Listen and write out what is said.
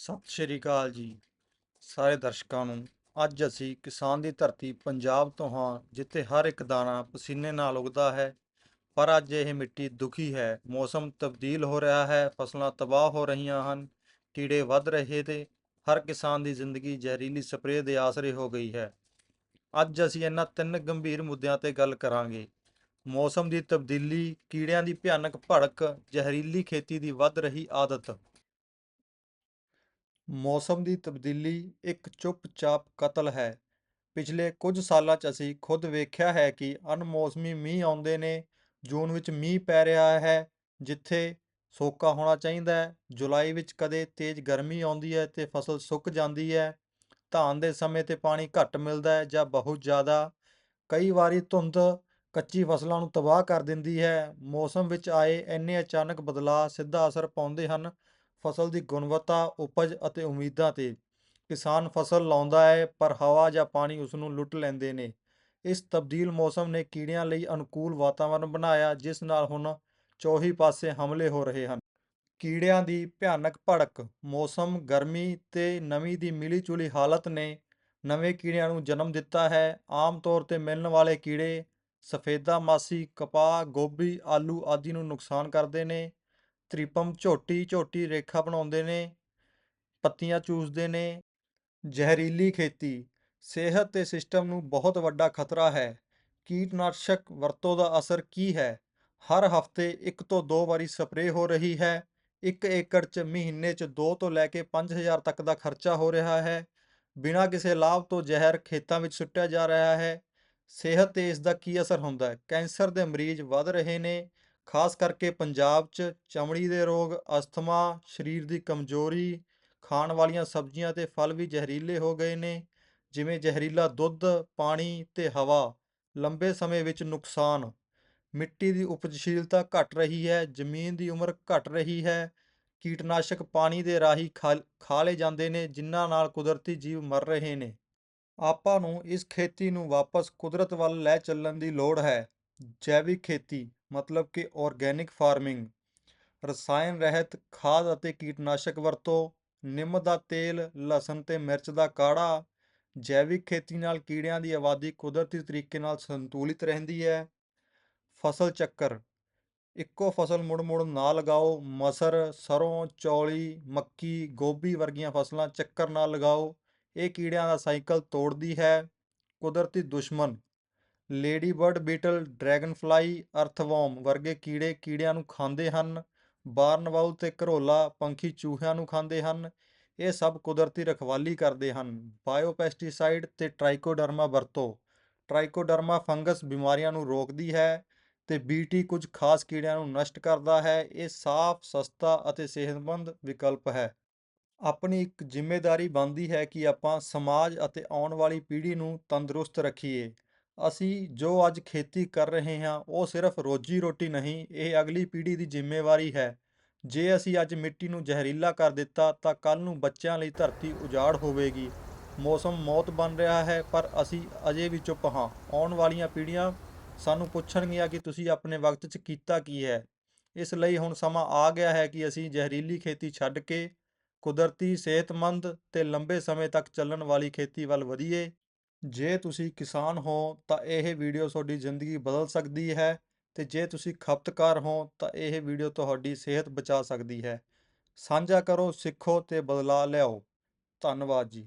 ਸਤਿ ਸ਼੍ਰੀ ਅਕਾਲ ਜੀ ਸਾਰੇ ਦਰਸ਼ਕਾਂ ਨੂੰ। ਅੱਜ ਅਸੀਂ ਕਿਸਾਨ ਦੀ ਧਰਤੀ ਪੰਜਾਬ ਤੋਂ ਹਾਂ, ਜਿੱਥੇ ਹਰ ਇੱਕ ਦਾਣਾ ਪਸੀਨੇ ਨਾਲ ਉਗਦਾ ਹੈ। ਪਰ ਅੱਜ ਇਹ ਮਿੱਟੀ ਦੁਖੀ ਹੈ। ਮੌਸਮ ਤਬਦੀਲ ਹੋ ਰਿਹਾ ਹੈ, ਫਸਲਾਂ ਤਬਾਹ ਹੋ ਰਹੀਆਂ ਹਨ, ਕੀੜੇ ਵੱਧ ਰਹੇ ਤੇ ਹਰ ਕਿਸਾਨ ਦੀ ਜ਼ਿੰਦਗੀ ਜ਼ਹਿਰੀਲੀ ਸਪਰੇਅ ਦੇ ਆਸਰੇ ਹੋ ਗਈ ਹੈ। ਅੱਜ ਅਸੀਂ ਇਹਨਾਂ ਤਿੰਨ ਗੰਭੀਰ ਮੁੱਦਿਆਂ ਤੇ ਗੱਲ ਕਰਾਂਗੇ। ਮੌਸਮ ਦੀ ਤਬਦੀਲੀ, ਕੀੜਿਆਂ ਦੀ ਭਿਆਨਕ ਭੜਕ, ਜ਼ਹਿਰੀਲੀ ਖੇਤੀ ਦੀ ਵੱਧ ਰਹੀ ਆਦਤ ਮੌਸਮ ਦੀ ਤਬਦੀਲੀ ਇੱਕ ਚੁੱਪਚਾਪ ਕਤਲ ਹੈ। ਪਿਛਲੇ ਕੁਝ ਸਾਲਾਂ 'ਚ ਅਸੀਂ ਖੁਦ ਵੇਖਿਆ ਹੈ ਕਿ ਅਨਮੌਸਮੀ ਮੀਂਹ ਆਉਂਦੇ ਨੇ, ਜੂਨ ਵਿੱਚ ਮੀਂਹ ਪੈ ਰਿਹਾ ਹੈ, ਜਿੱਥੇ ਸੋਕਾ ਹੋਣਾ ਚਾਹੀਦਾ ਹੈ, ਜੁਲਾਈ ਵਿੱਚ ਕਦੇ ਤੇਜ਼ ਗਰਮੀ ਆਉਂਦੀ ਹੈ ਤੇ ਫਸਲ ਸੁੱਕ ਜਾਂਦੀ ਹੈ, ਧਾਨ ਦੇ ਸਮੇਂ ਤੇ ਪਾਣੀ ਘੱਟ ਮਿਲਦਾ ਹੈ ਜਾਂ ਬਹੁਤ ਜ਼ਿਆਦਾ। ਕਈ ਵਾਰੀ ਧੁੰਦ ਕੱਚੀ ਫਸਲਾਂ ਨੂੰ ਤਬਾਹ ਕਰ ਦਿੰਦੀ ਹੈ। ਮੌਸਮ ਵਿੱਚ ਆਏ ਇੰਨੇ ਅਚਾਨਕ ਬਦਲਾਅ ਸਿੱਧਾ ਅਸਰ ਪਾਉਂਦੇ ਹਨ ਫਸਲ ਦੀ ਗੁਣਵੱਤਾ, ਉਪਜ ਅਤੇ ਉਮੀਦਾਂ ਤੇ। ਕਿਸਾਨ ਫਸਲ ਲਾਉਂਦਾ ਹੈ, ਪਰ ਹਵਾ ਜਾਂ ਪਾਣੀ ਉਸ ਨੂੰ ਲੁੱਟ ਲੈਂਦੇ ਨੇ। ਇਸ ਤਬਦੀਲ ਮੌਸਮ ਨੇ ਕੀੜਿਆਂ ਲਈ ਅਨੁਕੂਲ ਵਾਤਾਵਰਣ ਬਣਾਇਆ, ਜਿਸ ਨਾਲ ਹੁਣ ਚੌਹੀ ਪਾਸੇ ਹਮਲੇ ਹੋ ਰਹੇ ਹਨ। ਕੀੜਿਆਂ ਦੀ ਭਿਆਨਕ ਭੜਕ, ਮੌਸਮ, ਗਰਮੀ ਤੇ ਨਮੀ ਦੀ ਮਿਲੀ ਜੁਲੀ ਹਾਲਤ ਨੇ ਨਵੇਂ ਕੀੜਿਆਂ ਨੂੰ ਜਨਮ ਦਿੱਤਾ ਹੈ। ਆਮ ਤੌਰ ਤੇ ਮਿਲਣ ਵਾਲੇ ਕੀੜੇ ਸਫੇਦਾ, ਮਾਸੀ, ਕਪਾਹ, ਗੋਭੀ, ਆਲੂ ਆਦਿ ਨੂੰ ਨੁਕਸਾਨ ਕਰਦੇ ਨੇ। ਤ੍ਰਿਪਮ ਝੋਟੀ ਝੋਟੀ ਰੇਖਾ ਬਣਾਉਂਦੇ ਨੇ, ਪੱਤੀਆਂ ਚੂਸਦੇ ਨੇ, ਜ਼ਹਿਰੀਲੀ ਖੇਤੀ, ਸਿਹਤ ਤੇ ਸਿਸਟਮ ਨੂੰ ਬਹੁਤ ਵੱਡਾ ਖਤਰਾ ਹੈ। ਕੀਟਨਾਸ਼ਕ ਵਰਤੋਂ ਦਾ ਅਸਰ ਕੀ ਹੈ? ਹਰ ਹਫ਼ਤੇ ਇੱਕ ਤੋਂ ਦੋ ਵਾਰੀ ਸਪਰੇਅ ਹੋ ਰਹੀ ਹੈ। ਇੱਕ ਏਕੜ 'ਚ ਮਹੀਨੇ 'ਚ 2 ਤੋਂ ਲੈ ਕੇ 5000 ਤੱਕ ਦਾ ਖਰਚਾ ਹੋ ਰਿਹਾ ਹੈ। ਬਿਨਾਂ ਕਿਸੇ ਲਾਭ ਤੋਂ ਜ਼ਹਿਰ ਖੇਤਾਂ ਵਿੱਚ ਸੁੱਟਿਆ ਜਾ ਰਿਹਾ ਹੈ। ਸਿਹਤ ਤੇ ਇਸ ਦਾ ਕੀ ਅਸਰ ਹੁੰਦਾ ਹੈ? ਕੈਂਸਰ ਦੇ ਮਰੀਜ਼ ਵੱਧ ਰਹੇ ਨੇ। ਖਾਸ ਕਰਕੇ ਪੰਜਾਬ 'ਚ ਚਮੜੀ ਦੇ ਰੋਗ, ਅਸਥਮਾ, ਸਰੀਰ ਦੀ ਕਮਜ਼ੋਰੀ, ਖਾਣ ਵਾਲੀਆਂ ਸਬਜ਼ੀਆਂ ਤੇ ਫਲ ਵੀ ਜ਼ਹਿਰੀਲੇ ਹੋ ਗਏ ਨੇ, ਜਿਵੇਂ ਜ਼ਹਿਰੀਲਾ ਦੁੱਧ, ਪਾਣੀ ਤੇ ਹਵਾ, ਲੰਬੇ ਸਮੇਂ ਵਿੱਚ ਨੁਕਸਾਨ। ਮਿੱਟੀ ਦੀ ਉਪਜਸ਼ੀਲਤਾ ਘਟ ਰਹੀ ਹੈ, ਜ਼ਮੀਨ ਦੀ ਉਮਰ ਘਟ ਰਹੀ ਹੈ, ਕੀਟਨਾਸ਼ਕ ਪਾਣੀ ਦੇ ਰਾਹੀਂ ਖਾ ਖਾ ਲਏ ਜਾਂਦੇ ਨੇ, ਜਿਨ੍ਹਾਂ ਨਾਲ ਕੁਦਰਤੀ ਜੀਵ ਮਰ ਰਹੇ ਨੇ। ਆਪਾਂ ਨੂੰ ਇਸ ਖੇਤੀ ਨੂੰ ਵਾਪਸ ਕੁਦਰਤ ਵੱਲ ਲੈ ਚੱਲਣ ਦੀ ਲੋੜ ਹੈ। ਜੈਵਿਕ ਖੇਤੀ ਮਤਲਬ ਕਿ ਆਰਗੈਨਿਕ ਫਾਰਮਿੰਗ ਰਸਾਇਣ ਰਹਿਤ ਖਾਦ ਅਤੇ ਕੀਟਨਾਸ਼ਕ ਵਰਤੋਂ, ਨਿੰਮ ਦਾ ਤੇਲ, ਲਸਣ ਤੇ ਮਿਰਚ ਦਾ ਕਾੜਾ, ਜੈਵਿਕ ਖੇਤੀ ਨਾਲ ਕੀੜਿਆਂ ਦੀ ਆਬਾਦੀ ਕੁਦਰਤੀ ਤਰੀਕੇ ਨਾਲ ਸੰਤੁਲਿਤ ਰਹਿੰਦੀ ਹੈ। ਫਸਲ ਚੱਕਰ, ਇੱਕੋ ਫਸਲ ਮੁੜ-ਮੁੜ ਨਾ ਲਗਾਓ, ਮਸਰ, ਸਰੋਂ, ਚੌਲੀ, ਮੱਕੀ, ਗੋਭੀ ਵਰਗੀਆਂ ਫਸਲਾਂ ਚੱਕਰ ਨਾਲ ਲਗਾਓ। ਇਹ ਕੀੜਿਆਂ ਦਾ ਸਾਈਕਲ ਤੋੜਦੀ ਹੈ। ਕੁਦਰਤੀ ਦੁਸ਼ਮਣ ਲੇਡੀਬਰਡ ਬੀਟਲ, ਡਰੈਗਨਫਲਾਈ, ਅਰਥਵੋਮ ਵਰਗੇ ਕੀੜੇ ਕੀੜਿਆਂ ਨੂੰ ਖਾਂਦੇ ਹਨ। ਬਾਰਨਵਾਊ ਤੇ ਘਰੋਲਾ ਪੰਖੀ ਚੂਹਿਆਂ ਨੂੰ ਖਾਂਦੇ ਹਨ। ਇਹ ਸਭ ਕੁਦਰਤੀ ਰਖਵਾਲੀ ਕਰਦੇ ਹਨ। ਬਾਇਓਪੈਸਟੀਸਾਈਡ ਤੇ ਟ੍ਰਾਈਕੋਡਰਮਾ ਵਰਤੋ। ਟ੍ਰਾਈਕੋਡਰਮਾ ਫੰਗਸ ਬਿਮਾਰੀਆਂ ਨੂੰ ਰੋਕਦੀ ਹੈ ਤੇ ਬੀਟੀ ਕੁਝ ਖਾਸ ਕੀੜਿਆਂ ਨੂੰ ਨਸ਼ਟ ਕਰਦਾ ਹੈ। ਇਹ ਸਾਫ਼, ਸਸਤਾ ਅਤੇ ਸਿਹਤਮੰਦ ਵਿਕਲਪ ਹੈ। ਆਪਣੀ ਇੱਕ ਜ਼ਿੰਮੇਵਾਰੀ ਬਣਦੀ ਹੈ ਕਿ ਆਪਾਂ ਸਮਾਜ ਅਤੇ ਆਉਣ ਵਾਲੀ ਪੀੜ੍ਹੀ ਨੂੰ ਤੰਦਰੁਸਤ ਰੱਖੀਏ। ਅਸੀਂ ਜੋ ਅੱਜ ਖੇਤੀ ਕਰ ਰਹੇ ਹਾਂ, ਉਹ ਸਿਰਫ ਰੋਜੀ ਰੋਟੀ ਨਹੀਂ, ਇਹ ਅਗਲੀ ਪੀੜ੍ਹੀ ਦੀ ਜ਼ਿੰਮੇਵਾਰੀ ਹੈ। ਜੇ ਅਸੀਂ ਅੱਜ ਮਿੱਟੀ ਨੂੰ ਜ਼ਹਿਰੀਲਾ ਕਰ ਦਿੱਤਾ, ਤਾਂ ਕੱਲ ਨੂੰ ਬੱਚਿਆਂ ਲਈ ਧਰਤੀ ਉਜਾੜ ਹੋਵੇਗੀ। ਮੌਸਮ ਮੌਤ ਬਣ ਰਿਹਾ ਹੈ, ਪਰ ਅਸੀਂ ਅਜੇ ਵੀ ਚੁੱਪ ਹਾਂ। ਆਉਣ ਵਾਲੀਆਂ ਪੀੜ੍ਹੀਆਂ ਸਾਨੂੰ ਪੁੱਛਣਗੀਆਂ ਕਿ ਤੁਸੀਂ ਆਪਣੇ ਵਕਤ 'ਚ ਕੀਤਾ ਕੀ ਹੈ। ਇਸ ਲਈ ਹੁਣ ਸਮਾਂ ਆ ਗਿਆ ਹੈ ਕਿ ਅਸੀਂ ਜ਼ਹਿਰੀਲੀ ਖੇਤੀ ਛੱਡ ਕੇ ਕੁਦਰਤੀ ਸਿਹਤਮੰਦ ਤੇ ਲੰਬੇ ਸਮੇਂ ਤੱਕ ਚੱਲਣ ਵਾਲੀ ਖੇਤੀ ਵੱਲ ਵਧੀਏ। ਜੇ ਤੁਸੀਂ ਕਿਸਾਨ ਹੋ, ਤਾਂ ਇਹ ਵੀਡੀਓ ਤੁਹਾਡੀ ਜ਼ਿੰਦਗੀ ਬਦਲ ਸਕਦੀ ਹੈ ਤੇ ਜੇ ਤੁਸੀਂ ਖਪਤਕਾਰ ਹੋ, ਤਾਂ ਇਹ ਵੀਡੀਓ ਤੁਹਾਡੀ ਸਿਹਤ ਬਚਾ ਸਕਦੀ ਹੈ। ਸਾਂਝਾ ਕਰੋ, ਸਿੱਖੋ ਤੇ ਬਦਲਾਅ ਲਿਆਓ। ਧੰਨਵਾਦ ਜੀ।